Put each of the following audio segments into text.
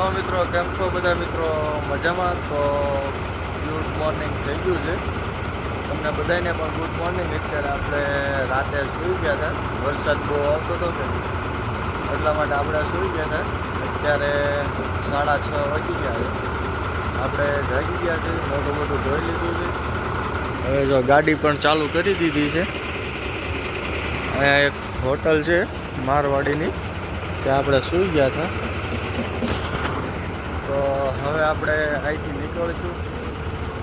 તો મિત્રો, કેમ છો બધા મિત્રો? મજામાં? તો ગુડ મોર્નિંગ થઈ ગયું છે. તમને બધાને પણ ગુડ મોર્નિંગ. અત્યારે આપણે રાતે સૂઈ ગયા હતા. વરસાદ બહુ આવતો હતો કે એટલા માટે આપણે સૂઈ ગયા હતા. અત્યારે સાડા છ વાગી ગયા છે. આપણે જાગી ગયા છે. મોટું મોટું ધોઈ લીધું છે. હવે જો ગાડી પણ ચાલુ કરી દીધી છે. અહીંયા એક હોટલ છે, મારવાડીની. ત્યાં આપણે સૂઈ ગયા હતા. હવે આપણે અહીંથી નીકળશું.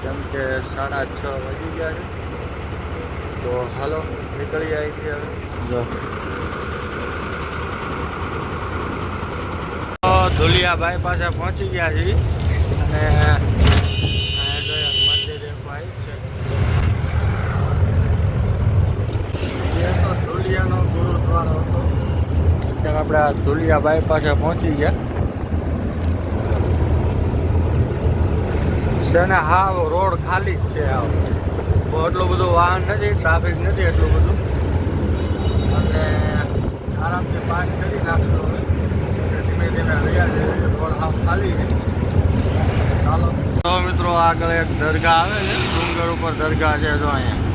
કેમ કે સાડા છ વાગી ગયા છે. તો હાલો નીકળીએ અહીંથી હવે. ધુલિયાભાઈ પાસે પહોંચી ગયા છીએ. અને અહીંયા જો પાસે પહોંચી એક આવ્યું છે એ તો ધુલિયાનો ગુરુદ્વારો હતો અત્યારે આપણે આ ધુલિયાભાઈ પાસે પહોંચી ગયા છે અને હા રોડ ખાલી જ છે આવ. એટલું બધું વાહન નથી ટ્રાફિક નથી એટલું બધું. અને આરામથી પાસ કરી નાખતો હવે. ધીમે ધીમે રહ્યા છે રોડ હાવ ખાલી છે. ચાલો. મિત્રો આગળ એક દરગાહ આવે છે. ડુંગર ઉપર દરગાહ છે જો અહીંયા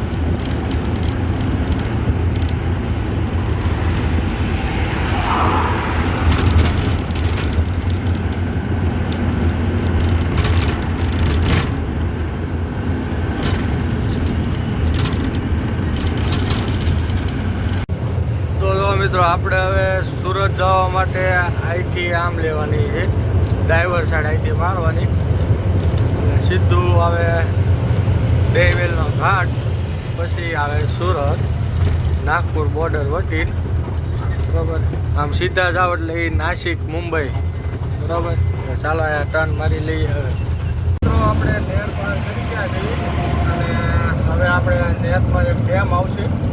તો જો મિત્રો આપણે હવે સુરત જવા માટે અહીંથી આમ લેવાની છે. ડ્રાઈવર સાઈડ અહીંથી મારવાની. સીધું આવે દેવેલનો ઘાટ, પછી આવે સુરત, નાગપુર બોર્ડર વટીન બરાબર. આમ સીધા જાવ એટલે એ નાસિક, મુંબઈ. બરાબર. ચાલો આ ટર્ન મારી લઈએ હવે. આપણે નેર પાર કરી ગયા છીએ. અને હવે આપણે નેરમાં એક ડેમ આવશે.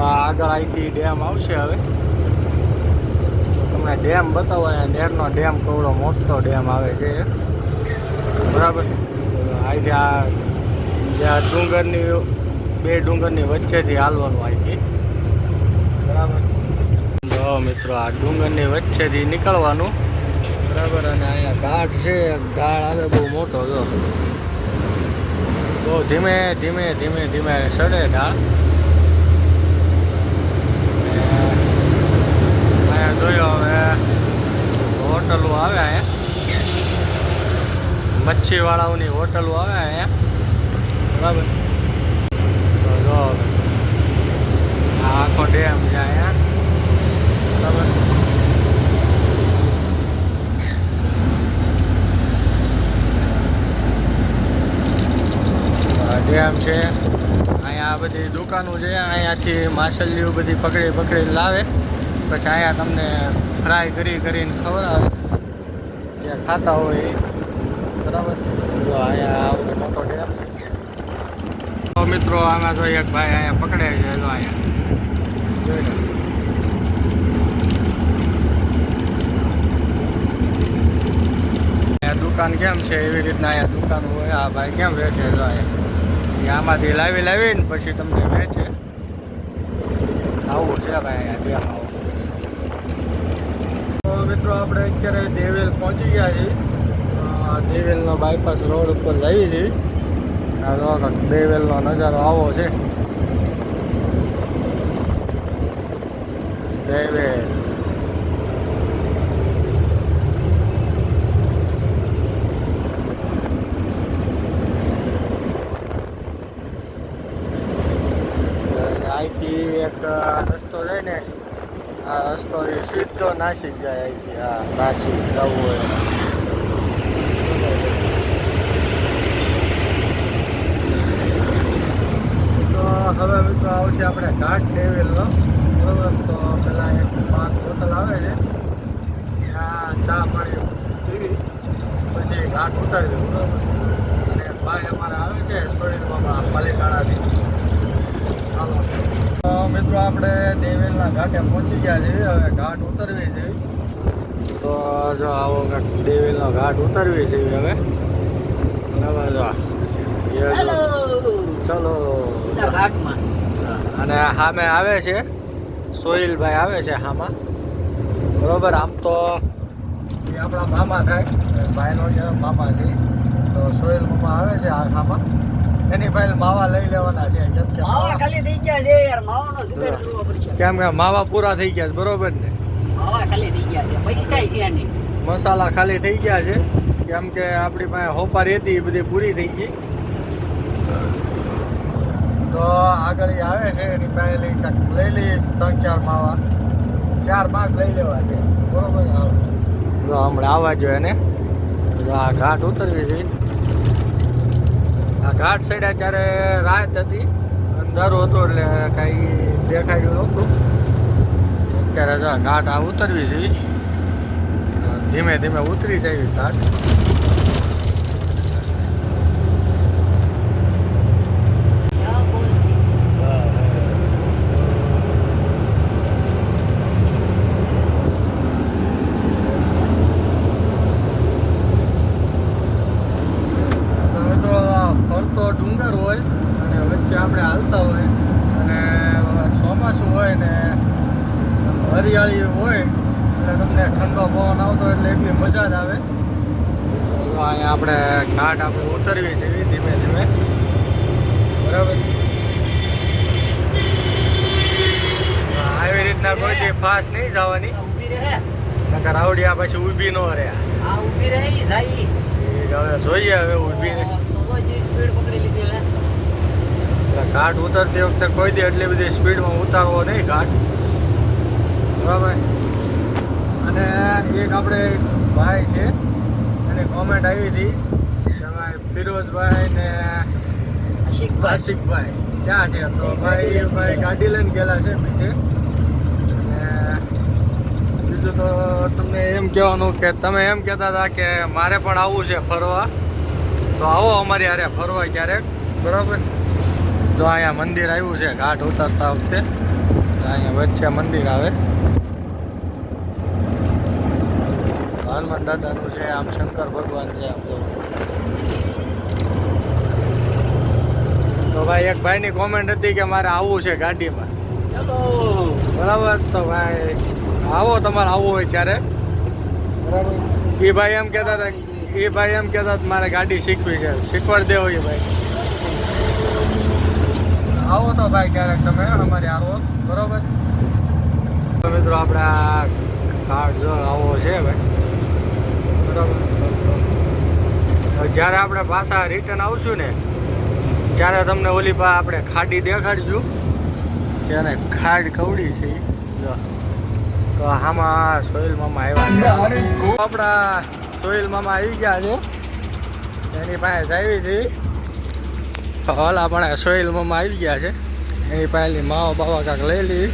આગળ અહીંથી ડેમ આવશે હવે. તમને ડેમ બતાવો અહીંયા નેરનો ડેમ, કવડો મોટો ડેમ આવે છે બરાબર? અહીંથી આ જે આ ડુંગરની બે ડુંગરની વચ્ચેથી હાલવાનું અહીંથી. બરાબર? જો મિત્રો, આ ડુંગરની વચ્ચેથી નીકળવાનું. બરાબર, અને અહીંયા ઘાટ છે ઘાટ આવે બહુ મોટો, જો. બહુ ધીમે ધીમે ધીમે ધીમે સડે ઢાળ અહીંયા જોયો હવે. હોટલો આવે અહીંયા મચ્છીવાળાઓની હોટલો આવે અહીંયા બરાબર. તો જો. આખો ડેમ છે અહીંયા બરાબર. ડેમ છે. અહીંયા બધી દુકાનો છે. અહીંયાથી માછલીઓ બધી પકડી પકડી લાવે. પછી અહીંયા તમને ફ્રાય કરી કરીને ખવડાવે. જે ખાતા હોય એ. બરાબર? જો અહીંયા આવતો મોટો ડેમ. તો મિત્રો, આમાં જો એક ભાઈ અહીંયા પકડે છે, જો અહીંયા. જોઈ લો. દુકાન કેમ છે? એવી રીતના અહીંયા દુકાન હોય. આ ભાઈ કેમ વેચે? જો અહીંયા. આમાંથી લાવી લાવીને પછી તમને વેચે. આવું છે ભાઈ અહીંયા મિત્રો આપણે અત્યારે દેવેલ પહોંચી ગયા છીએ. દેવેલનો બાયપાસ રોડ ઉપર જઈએ છીએ. આ જો દેવેલનો નજારો આવો છે. દેવેલ. અહીંથી એક રસ્તો જાય ને. આ રસ્તો સીધો નાસિક જાય અહીંથી, હા નાસી જવું હોય. હવે મિત્રો આવશે આપણે ઘાટ ટેવેલનો બરોબર, તો પહેલાં એક પાંચ બોટલ આવે છે. ત્યાં ચા પાણી પીવી, પછી ઘાટ ઉતારી દઉં બરોબર. અને ભાઈ અમારે આવે છે સોરી બાબા પાલીતાણાથી. ચાલો મિત્રો આપણે દેવેલના ઘાટે પહોંચી ગયા છીએ. હવે ઘાટ ઉતરવી છે. તો જો આવો દેવેલનો ઘાટ ઉતરવી છે હવે. બરાબર જો. ચલો. ઘાટમાં. અને સામે આવે છે. સોહિલભાઈ આવે છે હામાં. બરોબર આમ તો એ આપણા મામા થાય. ભાઈનો જે મામા છે. તો સોહિલ મામા આવે છે આખામાં એની પાસે માવા લઈ લેવાના છે કેમ કે માવા ખાલી થઈ ગયા છે યાર માવાનો જુગાડ કરવો પડશે. કેમ કે માવા પૂરા થઈ ગયા છે બરોબર ને? માવા ખાલી થઈ ગયા છે પૈસા છે આની મસાલા ખાલી થઈ ગયા છે કેમ કે આપણી પાસે હોપારી હતી એ બધી પૂરી થઈ ગઈ. તો આગળ આવે છે એની પાસે લઈ લઈ લઈએ ત્રણ ચાર માવા. ચાર પાંચ લઈ લેવા છે બરોબર ને? જો હમણાં આવવા જોઈએ એને. આ ઘાટ ઉતરવી છે. આ ઘાટ સાઈડ અત્યારે રાત હતી? અંધારું હતું એટલે કાંઈ દેખાયું નહોતું. અત્યારે જો ઘાટ આ ઉતરવી છે ધીમે ધીમે ઉતરી જાય ઘાટ ક્યાં બોલ? તમે તો ફરતો ડુંગર હોય અને વચ્ચે આપણે હાલતા હોય અને ચોમાસું હોય ને હરિયાળી હોય એટલે તમને ઠંડો પવન આવતો એટલે એટલી મજા જ આવે. અહીંયા આપણે ઘાટ આપણે ઉતરવી છે ધીમે ધીમે. બરાબર? આવી રીતના કોઈ ફાસ્ટ નહીં જવાની. નકર આવડ્યા પછી ઊભી ન રહે. આ ઊભી રહે જાય. હવે જોઈએ હવે ઊભી જે સ્પીડ પકડી લીધી એટલે ઘાટ ઉતરતી વખતે કોઈ દી એટલી બધી સ્પીડમાં ઉતારવો નહીં ઘાટ. બરાબર? અને એક આપણે ભાઈ છે એની કોમેન્ટ આવી હતી કે ભાઈ ફિરોઝભાઈ ને આશિકભાઈ. આશિકભાઈ. ક્યાં છે? તો ભાઈ ભાઈ ગાડી લઈને ગયેલા છે અને બીજું તો તમને એમ કહેવાનું કે તમે એમ કહેતા હતા કે મારે પણ આવવું છે ફરવા. તો આવો અમારી હારે ફરવા ક્યારેક. બરાબર? જો અહીંયા મંદિર આવ્યું છે ઘાટ ઉતરતા વખતે. અહીંયા વચ્ચે મંદિર આવે. હનુમાન દાદાનું છે આમ શંકર ભગવાન છે આમ તો. ભાઈ એક ભાઈની કોમેન્ટ હતી કે મારે આવવું છે ગાડીમાં. બરાબર? તો ભાઈ આવો તમારે આવવું હોય ત્યારે. બરાબર. એ ભાઈ એમ કહેતા હતા એ ભાઈ એમ કહેતા હતા મારે ગાડી શીખવી છે. શીખવાડ દેવો એ ભાઈ. આવો તો ભાઈ ક્યારેક તમે, અમારે આવો. બરોબર? મિત્રો આપણે આ કાર્ડ જો આવો છે ભાઈ બરાબર? જ્યારે આપણે પાછા રિટર્ન આવશું ને, ત્યારે તમને ઓલી પા આપણે ખાડી દેખાડશું. ત્યારે ખાડ કવડી છે તો આમાં સોહિલ મામા આવ્યા છે. આપણા સોહિલ મામા આવી ગયા છે. એની પાસે આવી છે ઓલા પણ સોઇલમાં આવી ગયા છે. એની પાસેની માવા બાવા કાંક લઈ લીધી.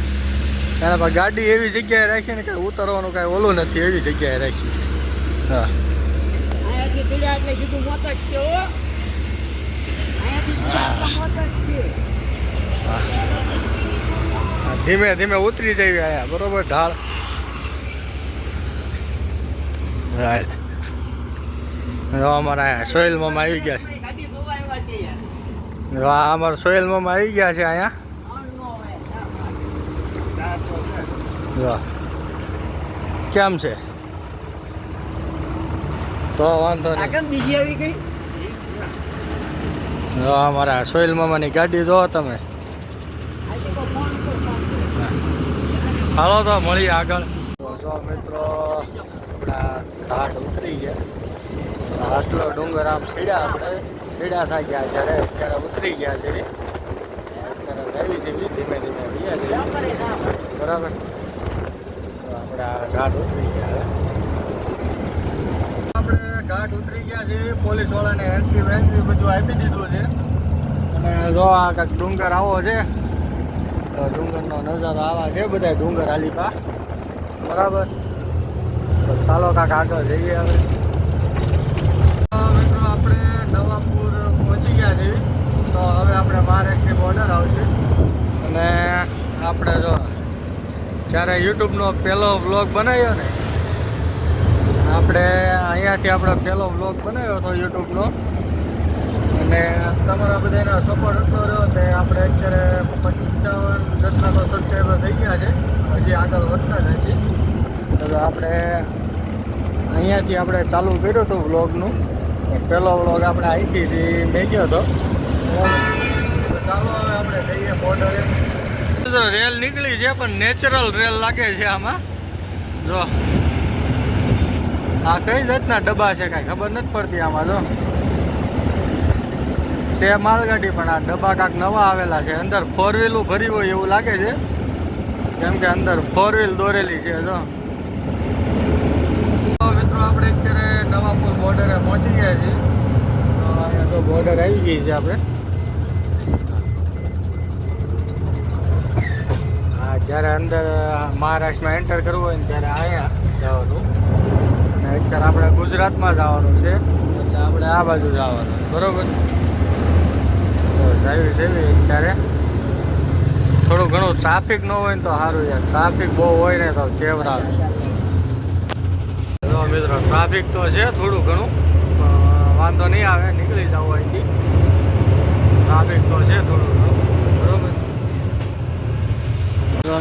એના પર ગાડી એવી જગ્યાએ રાખી ને કાંઈ ઉતરવાનું કાંઈ ઓલું નથી એવી જગ્યાએ રાખી છે. હા. ધીમે ધીમે ઉતરી જઈ આયા બરોબર ઢાળ. હાલ. અમારા સોહિલ આવી ગયા છે. સોયલ અમારા સોહિલ મામા આવી ગયા છે અહીંયા. જો. કેમ છે? તો વાંધો નહીં. બીજી આવી ગઈ? અમારા સોયલ મામાની ગાડી જો તમે. હાલો તો મળીએ આગળ. જો મિત્રો આપણા ઘાટ ઉતરી ગયા. આટલો ડુંગર આમ છેડ્યા આપણે. સીડા થઈ ગયા જ્યારે અત્યારે ઉતરી ગયા છે. અત્યારે આવી છે ધીમે ધીમે રહ્યા છે. બરાબર? આપણે આ ઘાટ ઉતરી ગયા આપણે ઘાટ ઉતરી ગયા છે, પોલીસ વાળાને એન્ટ્રી વેન્ટ્રી બધું આપી દીધું છે. અને જો આ કાંઈક ડુંગર આવો છે, તો ડુંગરનો નજારો આવા છે બધા ડુંગર હાલીપા. બરાબર? ચાલો કાંક આગળ જઈએ હવે. આપણે નવાપુર પહોંચી ગયા છે તો હવે આપણે મહારાષ્ટ્રની બોર્ડર આવશે. અને આપણે જો, જ્યારે યુટ્યુબનો પહેલો વ્લોગ બનાવ્યો ને, આપણે અહીંયાથી આપણો પહેલો વ્લોગ બનાવ્યો હતો યુટ્યુબનો. અને તમારા બધાના સપોર્ટ હતો રહ્યો તે આપણે અત્યારે પંચાવન જેટલા તો સબસ્ક્રાઈબર થઈ ગયા છે. હજી આગળ વધતા જશે તો આપણે અહીંયાથી આપણે ચાલુ કર્યું હતું વ્લોગનું પહેલો વ્લોગ આપણે અહીંથી જ મેં ગયો હતો ચાલો આપણે જઈએ બોર્ડરે રેલ નીકળી છે, પણ નેચરલ રેલ લાગે છે આમાં. જો. આ કઈ જાતના ડબ્બા છે કાંઈ ખબર નથી પડતી આમાં, જો. છે માલગાડી, પણ આ ડબ્બા કાંક નવા આવેલા છે. અંદર ફોર વ્હીલું ભરી હોય એવું લાગે છે. કેમ કે અંદર ફોર વ્હીલ દોરેલી છે, જો તો મિત્રો આપણે અત્યારે નવાપુર બોર્ડરે પહોંચી ગયા છીએ. તો અહીંયા તો બોર્ડર આવી ગઈ છે આપણે. હા, જ્યારે અંદર મહારાષ્ટ્રમાં એન્ટર કરવું હોય ને ત્યારે અહીંયા જવાનું. અને અત્યારે આપણે ગુજરાતમાં જવાનું છે. એટલે આપણે આ બાજુ જવાનું. બરોબર? તો સાવી સેવી અત્યારે. થોડું ઘણું ટ્રાફિક ન હોય ને તો સારું યાર. ટ્રાફિક બહુ હોય ને તો કેવરા જો મિત્રો. ટ્રાફિક તો છે થોડું ઘણું વાંધો નહીં આવે નીકળી જવું અહીંથી. ટ્રાફિક તો છે થોડું ઘણું. બરોબર?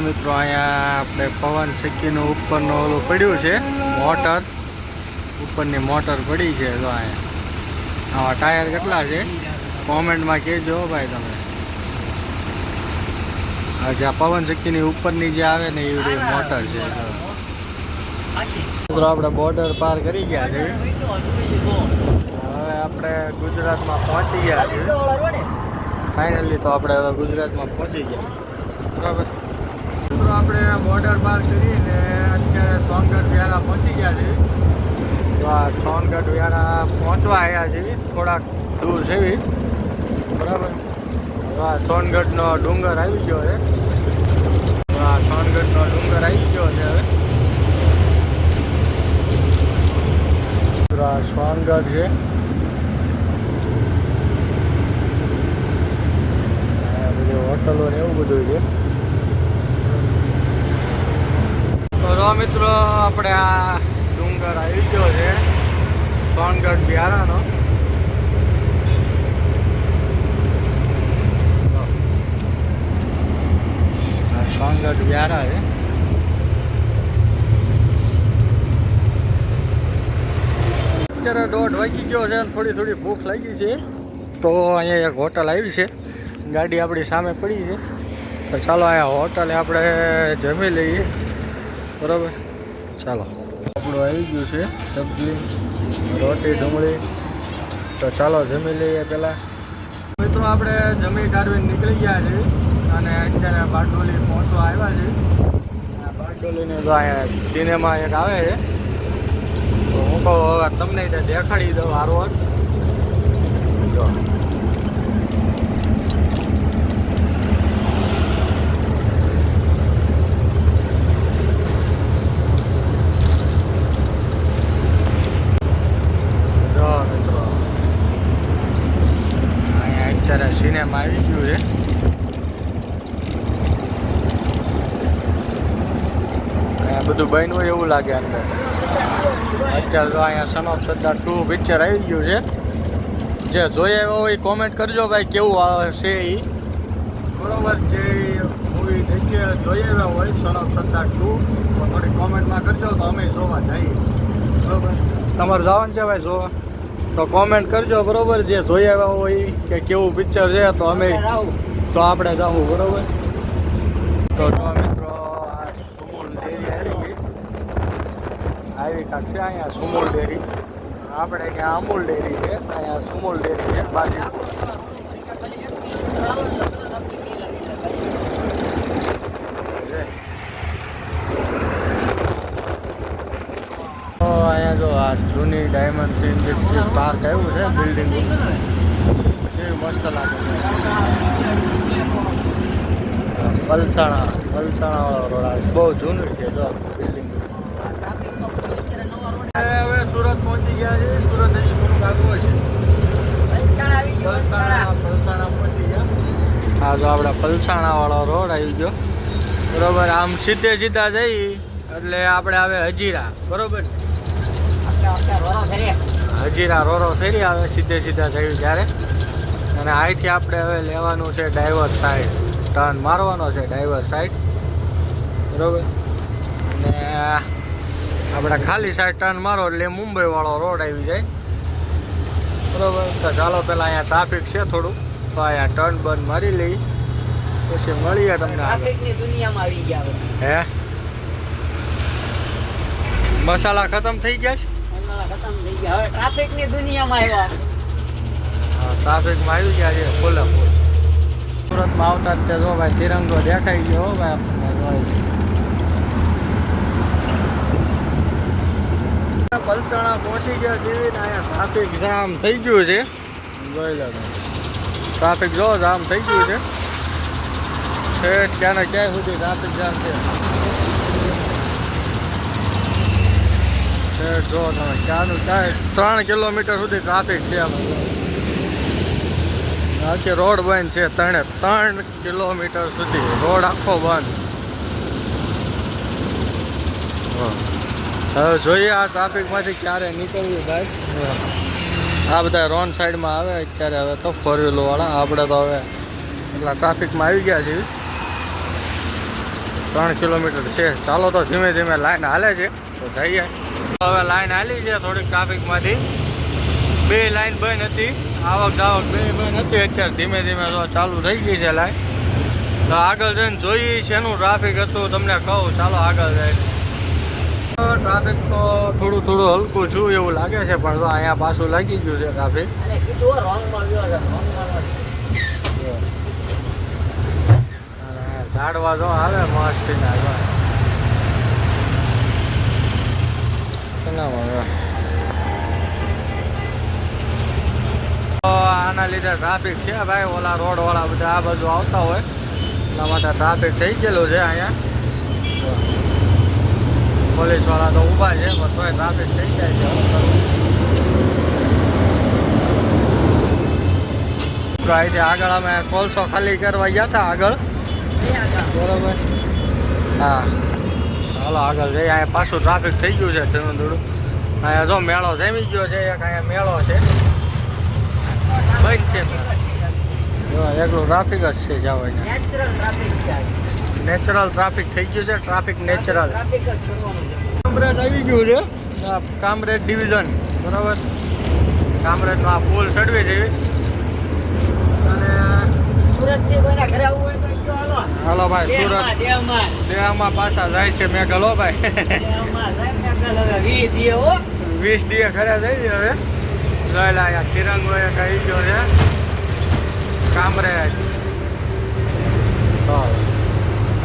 મિત્રો અહીંયા આપણે પવન ચક્કીનું ઉપરનું ઓલું પડ્યું છે મોટર. ઉપરની મોટર પડી છે તો અહીંયા. આવા ટાયર કેટલા છે? કોમેન્ટમાં કહેજો ભાઈ તમે. અચ્છા જે પવન ચક્કીની ઉપરની જે આવે ને એવી મોટર છે. મિત્રો, આપણે બોર્ડર પાર કરી ગયા છે. હવે આપણે ગુજરાતમાં પહોંચી ગયા છે ફાઇનલી તો આપણે હવે ગુજરાતમાં પહોંચી ગયા. બરાબર. મિત્રો, આપણે બોર્ડર પાર કરીને અત્યારે સોનગઢ વ્યારા પહોંચી ગયા છે તો આ સોનગઢ વ્યારા પહોંચવા આવ્યા છીએ, થોડાક દૂર છે બરાબર. તો આ સોનગઢનો ડુંગર આવી ગયો છે. આ સોનગઢનો ડુંગર આવી ગયો છે હવે. મિત્રો આ સોનગઢ છે બધી હોટલો ને એવું બધું છે. તો મિત્રો, આપણે આ ડુંગર આવી ગયો છે. સોનગઢ બિહારાનો. સોનગઢ બિહારા છે. અત્યારે દોઢ વાગી ગયો છે અને થોડી થોડી ભૂખ લાગી છે. તો અહીંયા એક હોટલ આવી છે. ગાડી આપણી સામે પડી છે. તો ચાલો અહીંયા હોટલે આપણે જમી લઈએ. બરાબર? ચાલો. આપણું આવી ગયું છે સબ્જી, રોટી, ડુંગળી. તો ચાલો જમી લઈએ પહેલાં. મિત્રો, આપણે જમી કાઢવીને નીકળી ગયા છીએ અને અત્યારે બારડોલી પહોંચવા આવ્યા છીએ બારડોલીને તો અહીંયા સિનેમા એક આવે છે. હવે તમને દેખાડી હારવાર જો જો મિત્રો અહીંયા અત્યારે સિનેમા આવી ગયું છે અહીંયા બધું બન્યું હોય એવું લાગે અંદર અત્યારે તો અહીંયા son of Sardar two picture આવી ગયું છે. જે જોઈ આવ્યો હોય કોમેન્ટ કરજો ભાઈ કેવું આવે છે એ બરોબર જે મૂવી જગ્યાએ જોઈ આવ્યા હોય સન ઓફ સરદાર ટુ તો થોડી કોમેન્ટમાં કરજો તો અમે જોવા જઈએ. બરોબર? તમારે જવાનું છે ભાઈ જોવા? તો કોમેન્ટ કરજો બરોબર? જે જોઈ આવ્યા હોય કે કેવું પિક્ચર છે તો અમે તો આપણે જવું બરોબર? તો જો મિત્રો આ સુમુલ ડેરી આવી ગઈ આવી કાંક અહીંયા સુમુલ ડેરી. આપણે અહીંયા અમૂલ ડેરી છે, અહીંયા સુમુલ ડેરી છે, બાજુ. અહીંયા જો આ જૂની ડાયમંડ ઇન્ડસ્ટ્રીયલ પાર્ક આવ્યું છે બિલ્ડિંગ કેવી મસ્ત લાગે છે. પલસાણા પલસાણા વાળો રોડ આવે બહુ જૂનું છે, જો બિલ્ડિંગ હવે સુરત પહોંચી ગયા છે સુરત હજી થોડુંક આગળ છે. હા જો આપણે પલસાણા વાળો રોડ આવી ગયો. બરોબર આમ સીધે સીધા જઈ એટલે આપણે આવે હજીરા બરોબર હજીરા રોરો ફેરી આવે સીધે સીધા થયું જ્યારે. અને અહીંથી આપણે હવે લેવાનું છે ડાઈવર સાઈડ ટર્ન મારવાનો છે ડાઈવર સાઈડ બરોબર? અને આપણે ખાલી સાઈડ ટર્ન મારો એટલે મુંબઈ વાળો રોડ આવી જાય. બરોબર? તો ચાલો પેલા અહીંયા ટ્રાફિક છે થોડું. તો અહીંયા ટર્ન બંધ મારી લઈ. પછી મળીએ તમને ટ્રાફિકની દુનિયામાં આવી ગયા હે? મસાલા ખતમ થઈ ગયા છે? મસાલા ખતમ થઈ ગયા. હવે ટ્રાફિકની દુનિયામાં આવ્યા. ટ્રાફિકમાં આવી ગયા છે. ફૂલે ફૂલ સુરતમાં આવતા જ તે જો ભાઈ તિરંગો દેખાઈ ગયો હો ભાઈ આપણને જોઈ છે. પલસાણા પહોંચી ગયા જેવી અહીંયા ટ્રાફિક જામ થઈ ગયું છે. ટ્રાફિક જો જામ થઈ ગયું છે. ઠેઠ ક્યાં ને ક્યાં સુધી ટ્રાફિક જામ છે. ઠેઠ જો તમે ક્યાંનું ક્યાંય ત્રણ કિલોમીટર સુધી ટ્રાફિક છે આખી રોડ બંધ છે ત્રણે ત્રણ કિલોમીટર સુધી. રોડ આખો બંધ. હા. હવે જોઈએ આ ટ્રાફિકમાંથી ક્યારે નીકળવું ભાઈ. આ બધા રોન સાઈડમાં આવે, અત્યારે હવે તો ફોર વ્હીલરવાળા આપણે તો હવે એટલા ટ્રાફિકમાં આવી ગયા છીએ. ત્રણ કિલોમીટર છે. ચાલો તો ધીમે ધીમે લાઈન હાલે છે. તો જઈએ. હવે લાઈન હાલી છે થોડીક ટ્રાફિકમાંથી બે લાઈન બંધ હતી. આવક જાવક બે બંધ હતી. અત્યારે ધીમે ધીમે તો ચાલુ થઈ ગઈ છે લાઈન તો આગળ જઈને જોઈએ છે શેનું ટ્રાફિક હતું, તમને કહું. ચાલો આગળ જાય. ટ્રાફિક તો થોડું થોડું હલકું છું એવું લાગે છે પણ અહીંયા પાછું લાગી ગયું છે ટ્રાફિક. ઝાડવા જો આવે મસ્તી આના લીધે ટ્રાફિક છે ભાઈ ઓલા રોડ વાળા બધા આ બાજુ આવતા હોય. એટલા માટે ટ્રાફિક થઈ ગયેલું છે અહીંયા. પોલીસવાળા તો ઊભા છે, પણ તોય ટ્રાફિક થઈ જાય છે તો આગળ અમે કોલસો ખાલી કરવા ગયા હતા આગળ. બરોબર? હા. ચાલો આગળ જઈએ. અહીંયા પાછું ટ્રાફિક થઈ ગયું છે થોડું થોડું અહીંયા જો મેળો જમી ગયો છે, એક અહીંયા મેળો છે. બંધ છે. એકલું ટ્રાફિક જ છે જાવ અહીંયા. નેચરલ ટ્રાફિક થઈ ગયું છે ટ્રાફિક નેચરલ. કામરેજ આવી ગયું છે. કામરેજ ડિવિઝન બરાબર? કામરેજનો આ પુલ ચડવી જેવી અને સુરતથી કોઈના ઘરે આવવું હોય તો હાલો. હાલો ભાઈ સુરત. દેહમાં પાછા જાય છે મેં ગલો ભાઈ વીસ દીએ ખરા થઈ ગયો હવે. જોયેલા તિરંગો એક આવી ગયો છે. કામરેજ તો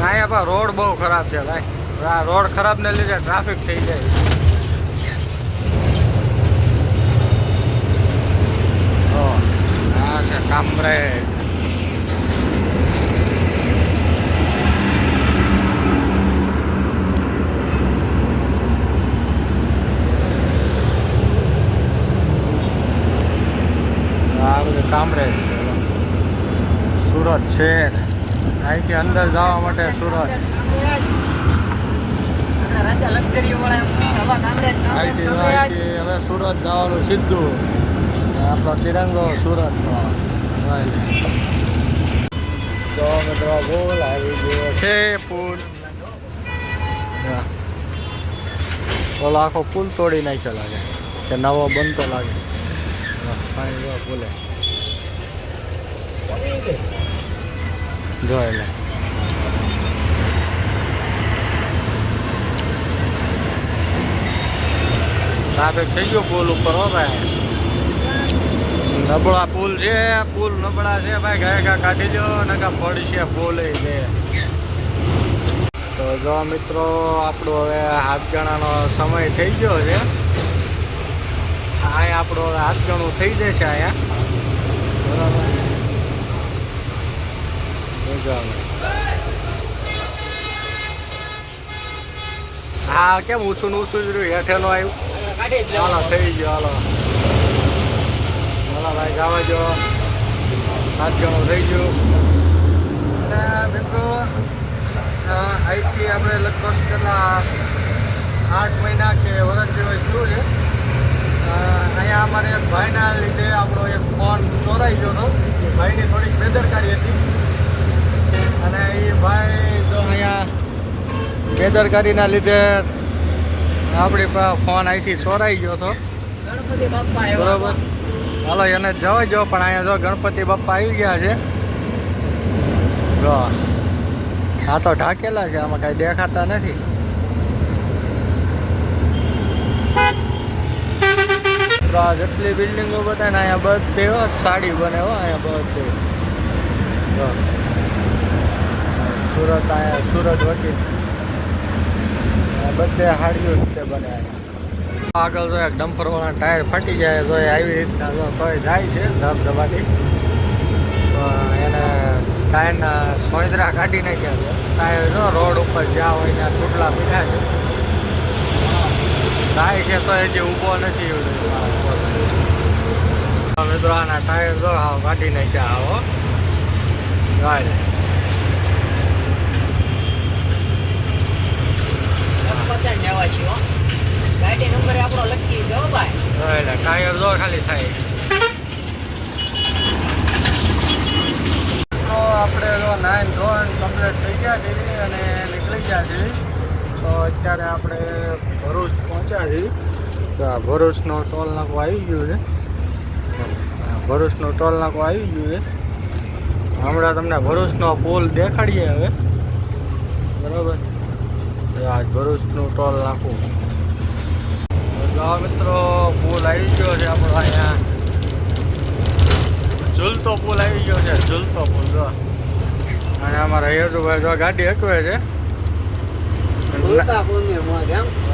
અહીંયા પણ રોડ બહુ ખરાબ છે ભાઈ. આ રોડ ખરાબને લીધે ટ્રાફિક થઈ જાય. આ છે કામરેજ કામરેજ સુરત છે. અહીંથી અંદર જવા માટે સુરત. હવા સુરત જવાનું સીધું. આપણો તિરંગો સુરતનો. તો મિત્રો આવી ગયો છે પુલ. ઓલો આખો પુલ તોડી નાખ્યો લાગે. કે નવો બનતો લાગે. પાણી જો એટલે થઈ ગયો પુલ ઉપર હો ભાઈ. નબળા પુલ છે, પુલ નબળા છે ભાઈ. ગયા કાઢી લ્યો નકા પડશે પુલ છે. તો જો મિત્રો, આપણો હવે હાથ ગણાનો સમય થઈ ગયો છે. અહીંયા આપણો હાથ ગણું થઈ જશે અહીંયા. બરાબર? જોજો હવે. હા, કેમ ઊંચું ને ઊંચું જ રહ્યું? હેઠેનું આવ્યું. કાઢી જ હાલો લેવાનું. થઈ ગયો, હાલો. હાલો, ભાઈ, જવા જો સાત જણું થઈ ગયું. અને મિત્રો અહીંથી આપણે લગભગ કેટલા આઠ મહિના કે વર્ષ જેવા થયું છે. અહીંયા અમારે એક ભાઈના લીધે આપણો એક ફોન ચોરાઈ ગયો હતો. ભાઈની થોડીક બેદરકારી હતી. અને એ ભાઈ તો અહીંયા બેદરકારીના લીધે આપણી ફોન અહીંથી ચોરાઈ ગયો હતો. બરોબર. હાલો એને જવા જો પણ અહીંયા જો ગણપતિ બાપ્પા આવી ગયા છે. જો આ તો ઢાકેલા છે આમાં કાંઈ દેખાતા નથી. તો આ જેટલી બિલ્ડિંગો બતાવે ને અહીંયા બધે સાડી બને હો અહીંયા બધે. સુરત અહીંયા સુરત વકીલ બધે હાડીઓ રીતે બને આગળ જો એક ડમ્પર વાળા ટાયર ફાટી જાય તો આવી રીતના જો તોય જાય છે ધબધબાથી તો એને ટાયરના સોયદરા કાઢી નાખ્યા છે. ટાયર જો રોડ ઉપર જ્યાં હોય ત્યાં તૂટલા પીડ્યા છે. જાય છે તો હજી ઊભો નથી મિત્રો, આના ટાયર જો હાવ કાઢી નાખ્યા આવો જાય ગણપતિ જ લેવા છે, હો. ગાડી આપણો લખી છે ભાઈ. ટાયર જો ખાલી થાય. તો આપણે નાઇન ધોરણ કમ્પ્લીટ થઈ ગયા છે અને નીકળી ગયા છે તો અત્યારે આપણે ભરૂચ પહોંચ્યા છીએ. આ ભરૂચનો ટોલ નાકો આવી ગયું છે. ભરૂચનો ટોલ નાકો આવી ગયું છે. હમણાં તમને ભરૂચનો પુલ દેખાડીએ હવે. બરાબર? આ ભરૂચનું ટોલ નાખું. મિત્રો પુલ આવી ગયો છે આપણો અહીંયા. ઝૂલતો પુલ આવી ગયો છે ઝૂલતો પુલ જો. અને અમારા યજુભાઈ જો ગાડી હકવે છે.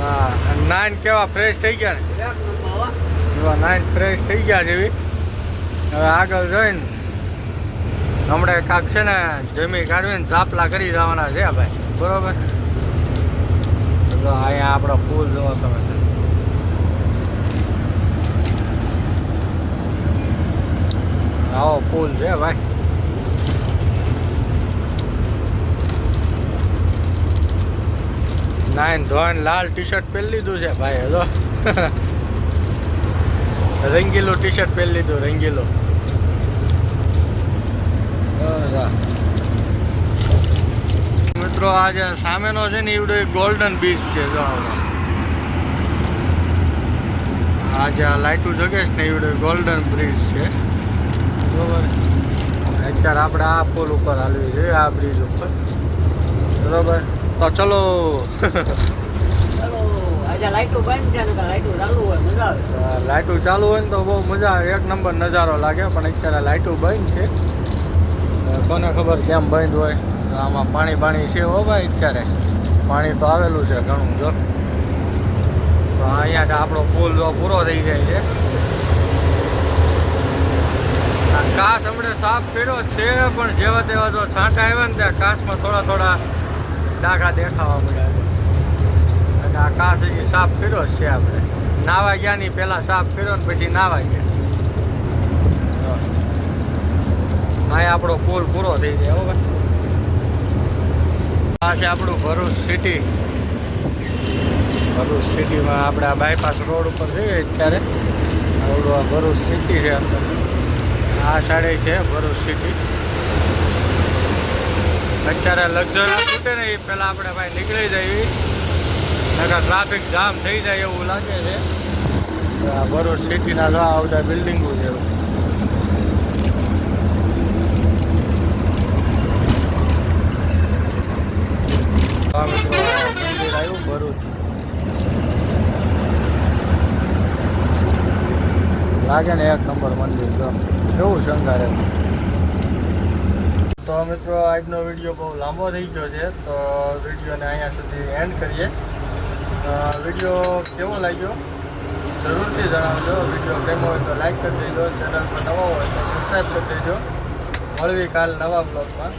હા અને કેવા ફ્રેશ થઈ ગયા ને? નાઈન ફ્રેશ થઈ ગયા જેવી હવે આગળ જોઈને હમણાં કાંક છે ને જમી કાઢવીને ઝાપલા કરી જવાના છે ભાઈ. બરોબર? તો અહીંયા આપણો ફૂલ જોવો તમે. આવો ફૂલ છે ભાઈ. નાઈન ધોઈને લાલ ટી શર્ટ પહેરી લીધું છે ભાઈ હજો રંગીલું ટી શર્ટ પહેરી લીધું, રંગીલું. મિત્રો આ જે સામેનો છે ને એવડો ગોલ્ડન બીચ છે જો. આ જે આ લાઇટું જગે છે ને એવડો ગોલ્ડન બ્રિજ છે. બરોબર. અત્યારે આપણે આ પુલ ઉપર હાલવી છે આ બ્રિજ ઉપર. બરોબર. તો ચલો. બંધ લાઇટું ચાલુ હોય ને તો બહુ મજા આવે. એક નંબર નજારો લાગે પણ અત્યારે લાઇટું બંધ છે. કોને ખબર કેમ બંધ હોય? આમાં પાણી પાણી છે હો ભાઈ અત્યારે. પાણી તો આવેલું છે ઘણું, જો. તો અહીંયા આપણો પુલ જો પૂરો થઈ જાય છે. કાચ હમણે સાફ કર્યો છે, પણ જેવા તેવા જો છાંટા આવ્યા ને ત્યાં કાસમાં થોડા થોડા ડાઘા દેખાવા મળ્યા છે. અને આ કાસ હજી સાફ કર્યો છે આપણે. નાવા ગયા ની પહેલાં સાફ કર્યો ને પછી નાવા ગયા. અહીંયા આપણો પુલ પૂરો થઈ જાય ભાઈ. આ છે આપણું ભરૂચ સિટી ભરૂચ સિટીમાં આપણે આ બાયપાસ રોડ ઉપર જઈએ અત્યારે. આવડું આ ભરૂચ સિટી છે આ સાડે છે ભરૂચ સિટી અત્યારે લક્ઝરી છૂટે ને એ પહેલાં આપણે ભાઈ નીકળી જઈએ. નકર ટ્રાફિક જામ થઈ જાય એવું લાગે છે. આ ભરૂચ સિટીના આવતા બિલ્ડિંગો છે. લાગે ને એક નંબર મંદિર, જો. કેવું શણગારે? તો મિત્રો, આજનો વીડિયો બહુ લાંબો થઈ ગયો છે, તો વિડીયોને અહીંયા સુધી એન્ડ કરીએ. વીડિયો કેવો લાગ્યો? જરૂરથી જણાવજો. વીડિયો ગમ્યો હોય તો લાઈક કરી દેજો. ચેનલ પર નવો હોય તો સબસ્ક્રાઈબ કરી દેજો. મળવી કાલ નવા બ્લોગમાં